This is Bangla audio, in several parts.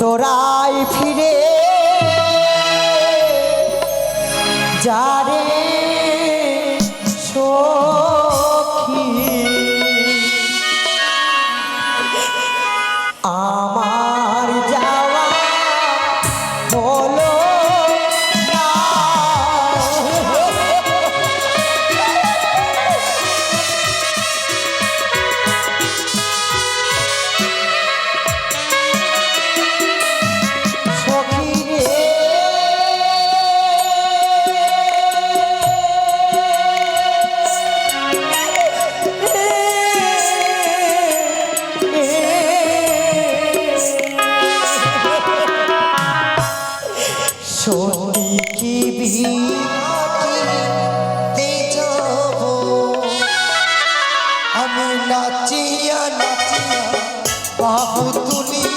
তোরাই ফিরে। যারে নাচিয়া নাচিয়া বাহু তুলিয়া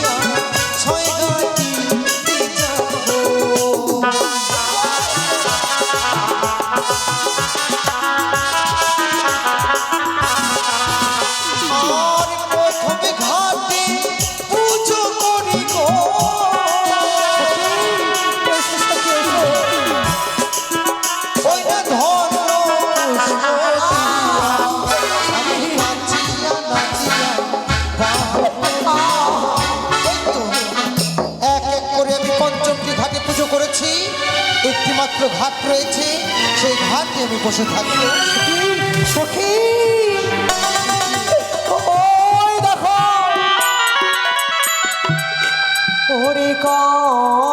ঘাট রয়েছে সেই ঘাটে আমি বসে থাকব। সখী ওই দেখো। ওরে কন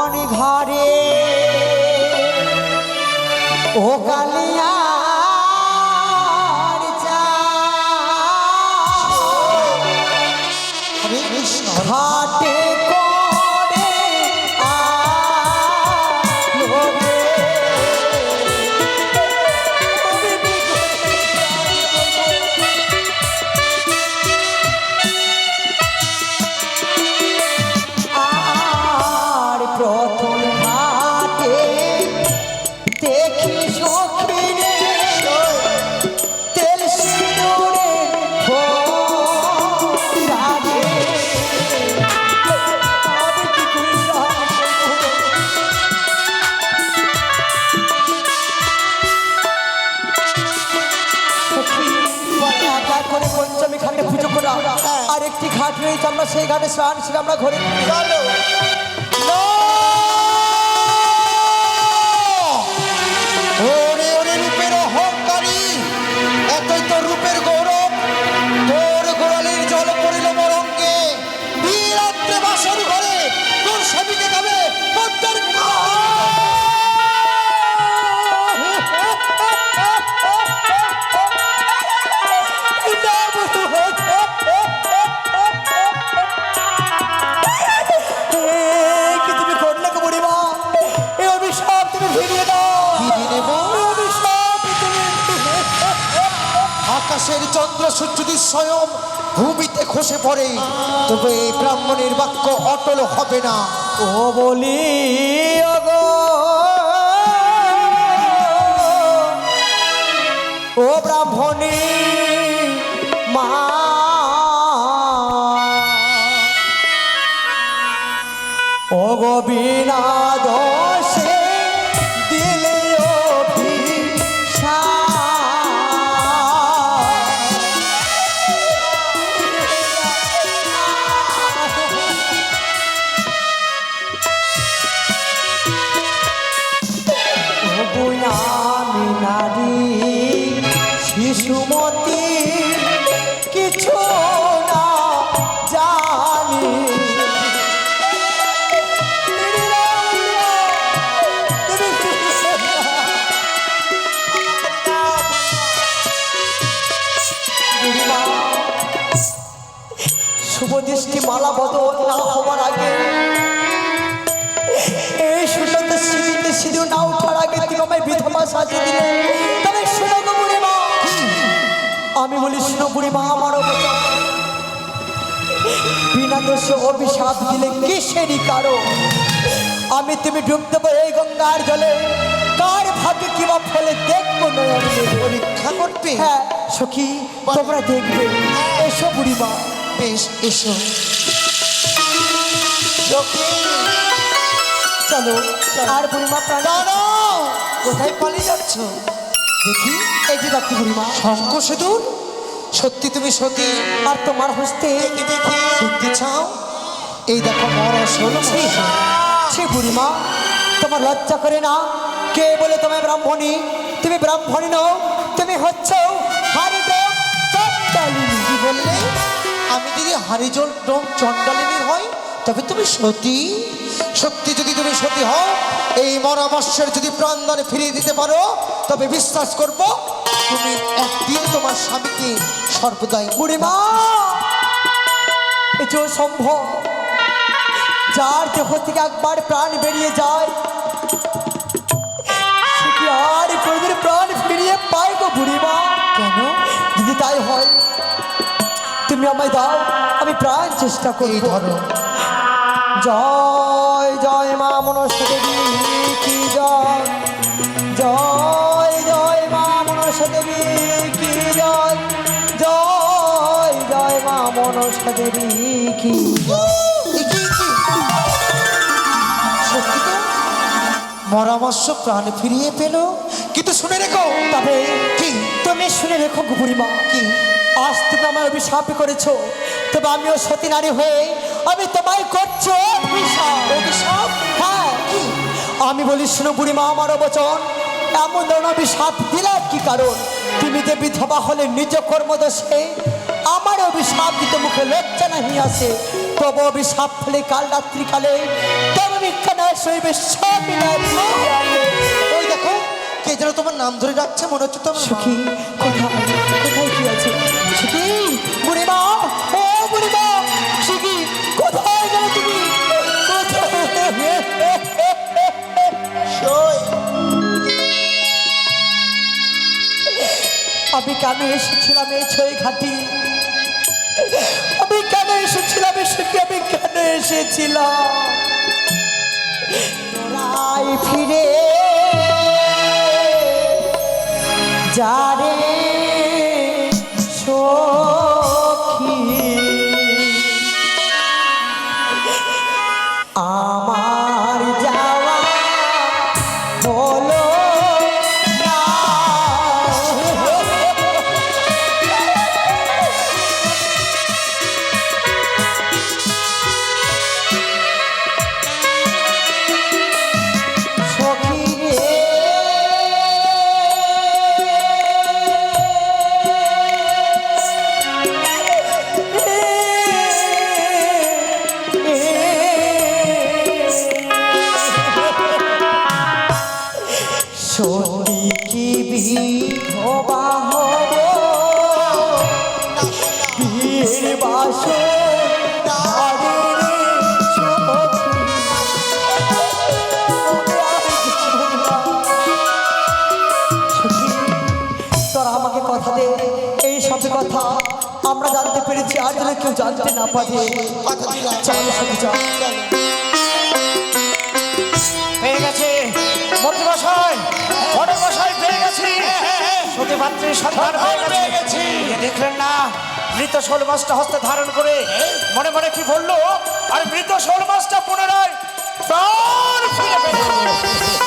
দেখি সখী তেল সিঁদুরে ফোঁটা কি করে জানব? সখী, একা করে পঞ্চমী ঘাটে পুজো করা। আর একটি ঘাট রয়েছে আমরা সেই ঘাটে স্নান সেরে আমরা ঘরে চলো। চন্দ্র সূর্য যদি স্বয়ং ভূমিতে খসে পড়ে। তবে এই ব্রাহ্মণের বাক্য অটল হবে না। ও বলি ও ব্রাহ্মণী, মা। ও গো জানি বুড়িমা, শুভ দৃষ্টি মালা বদল না হওয়ার আগে এই সুন্দর স্মৃতিতে সিঁদুর না ওঠার আগে তুমি আমায় বিধবা সাজিয়ে দিলে শোনো আমি বলি শোনো বুড়িমা আমারও বাঁচাও। বিনা দোষে অভিশাপ দিলে কিসেরই কারও আমি তুমি ডুব দেবো এই গঙ্গার জলে। কার ভাগ্যে কিবা ফলে দেখব মেলে। পরীক্ষা করবে হ্যাঁ সখী তোমরা দেখবে। এসো বুড়িমা। বেশ এসো। চলো আর বুড়িমা প্রাণ কোথায় পালিয়ে যাচ্ছ? দেখি এই যে দেখো বুড়িমা। শঙ্খ সেতুর সত্যি তুমি সতী। আর তোমার হস্তে দেখি দেখি। দেখতে চাও? এই দেখো মরা ষোলো ছি, ছি। বুড়িমা তোমার লজ্জা করে না? কে বলে তোমায় ব্রাহ্মণী? তুমি ব্রাহ্মণী নও তুমি হচ্ছ হারিডোম চণ্ডালিনী। কি বললে? আমি যদি হারিজল ডোম চণ্ডালিনী হই তবে তুমি সতী। সত্যি যদি তুমি সতী হও এই মরামস্যের যদি প্রাণদানে ফিরিয়ে দিতে পারো তবে বিশ্বাস করব তুমি একদিন তোমার স্বামীকে সর্বদাই বুড়িমা এ যে সম্ভব যার দেহ থেকে একবার প্রাণ বেরিয়ে যায় আর কোনোদিন প্রাণ ফিরিয়ে পায় গো বুড়িমা কেন? যদি তাই হয় তুমি আমায় দাও আমি প্রাণ চেষ্টা করি ধরো। জয় জয় মা মনসা দেবী কি জয়। তো? মরামস্য প্রাণ ফিরিয়ে পেল। কিন্তু শুনে রেখো তবে কি? তুমি শুনে রেখো গুপুরিমা কি? আজ তুমি আমার অভিশাপ করেছ। তবে আমিও সতী নারী হয়ে আমি তোমায় করছ অভিশাপ। অভিশাপ? হ্যাঁ কি? আমি বলি শুনো বুড়িমা আমার বচন এমন ধরনের অভিশাপ দিলাম কি কারণ? তুমি যে বিধবা হলে নিজ কর্মদোষে আমার অভিশাপ দিতে মুখে লজ্জা নাহি আছে। তবু অভিশাপ ফেলে কাল রাত্রিকালে তবে বিজ্ঞান শৈবে সব ওই দেখো কে যেন তোমার নাম ধরে ডাকছে মনে হচ্ছে তোমার সুখী কোথায়? কোথায় কি আছে? সুখী? কেন এসেছিলাম এই ছয় ঘাটি? আমি কেন এসেছিলাম? এসে কি আমি কেন এসেছিলাম? ফিরে। যারে কথা আমরা জানতে পেরেছি আর যেন কেউ জানতে না পারে। চলো পেয়ে গেছি। মন্ত্রী মশাই বড় মশাই পেয়ে গেছি। সতী ভাতৃ সন্ধান গেছি। দেখলেন না মৃত শোল মাছটা হস্তে ধারণ করে মনে মনে কি বলল? আর মৃত শোল মাছটা পুনরায় প্রাণ ফিরে পেল।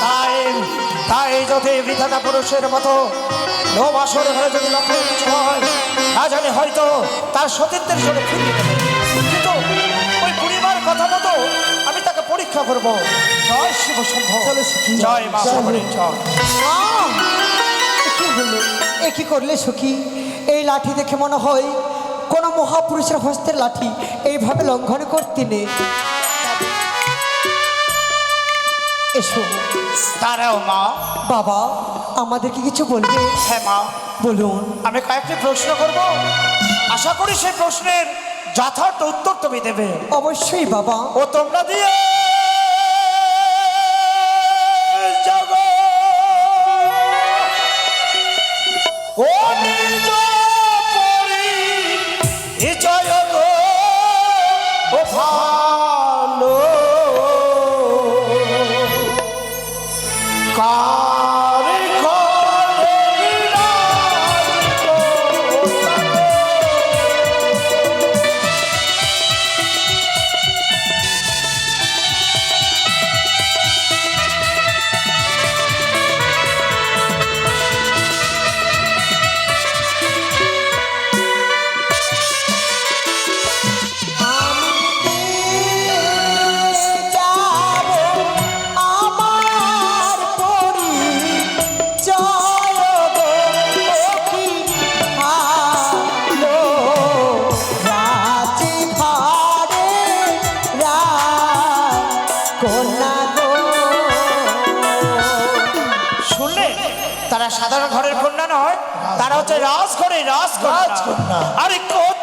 তাই তাই যদি পুরুষের মতো আসর হয়ে যদি লক্ষ্য কিছু হয় না জানি হয়তো তার জন্য ফিরিয়ে দেবে কিন্তু ওই পরিবার কথা মতো আমি তাকে পরীক্ষা করব। জয় শিব সুখী। জয় মা কি হলো? এ কি করলে সখী? এই লাঠি দেখে মনে হয় কোন মহাপুরুষের হস্তের লাঠি এইভাবে লঙ্ঘন করতে নেই। এসো। দাঁড়াও মা। বাবা আমাদের কি কিছু বলবে? হ্যাঁ মা। বলুন। আমি কয়েকটি প্রশ্ন করব। আশা করি সেই প্রশ্নের যথার্থ উত্তর তুমি দেবে। অবশ্যই বাবা। ও তোমরা দিয়ে। হচ্ছে রাজঘরে রাজকন্যা। আরে কোথায়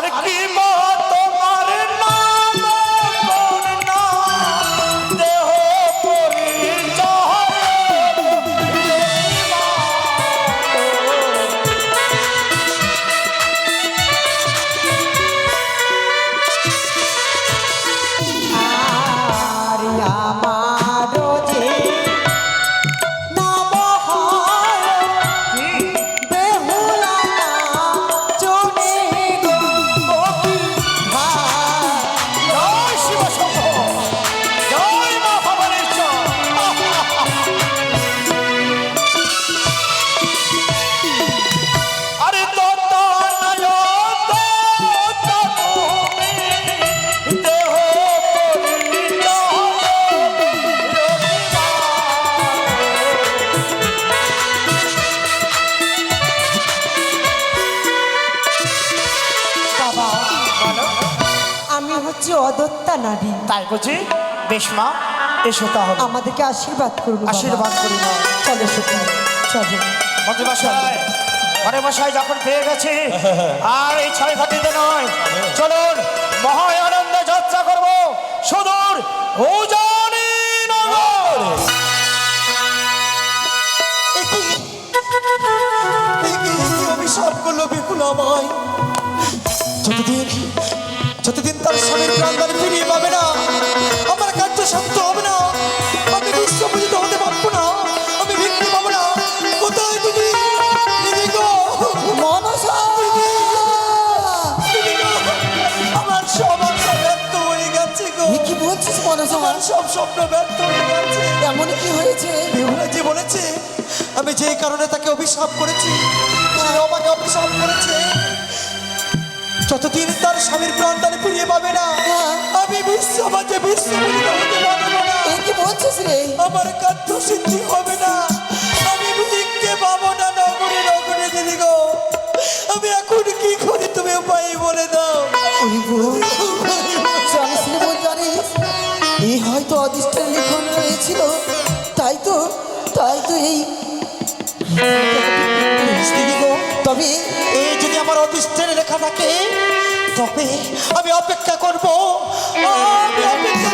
আর কি অদত্তা নারী। তাই বুঝি বেশ মা এসো তাহলে। আমাদেরকে আশীর্বাদ করুন আশীর্বাদ করি মা। চলো সত্যি চলো। ঘরে মশাই যখন পেয়ে গেছি আর এই ছয় ঘাটিতে নয় চলুন মহা আনন্দে যাত্রা করব সুদূর উজানি নগর। অভিশাপ করল বিপুল আমায়। যতদিন যতদিন তার স্বামীর প্রাণদান ফিরিয়ে পাবে না আমার কার্য শান্ত হবে না আমি বিশ্বপূজিত হতে পারব না আমি ভিক্ষে পাবো না। কোথায় গো। আমার সব ব্যর্থ হয়ে গেছে গো। কি বলছিস মনসা? সব স্বপ্ন ব্যর্থ হয়ে গেছে। এমন কি হয়েছে? বলেছে আমি যে কারণে তাকে অভিশাপ করেছি আমাকে অভিশাপ করেছে। যতদিন তার স্বামীর প্রাণদানে ফিরিয়ে পাবে না আমি বিশ্ব মাঝে বিশ্বমিত হতে পারব না। কি বলছিস রে? আমার কার্য সিদ্ধি হবে না। আমি ভিক্ষে পাবো না নগরে নগরে দিদি গো। আমি এখন কি করি তুমি উপায় বলে দাও। জানিস এই হয়তো অদৃষ্টের লিখন রয়েছিল। তাই তো তাই তো এই তবে এই যদি আমার অদৃষ্টের লেখা থাকে আমি অপেক্ষা করব। আমি অপেক্ষা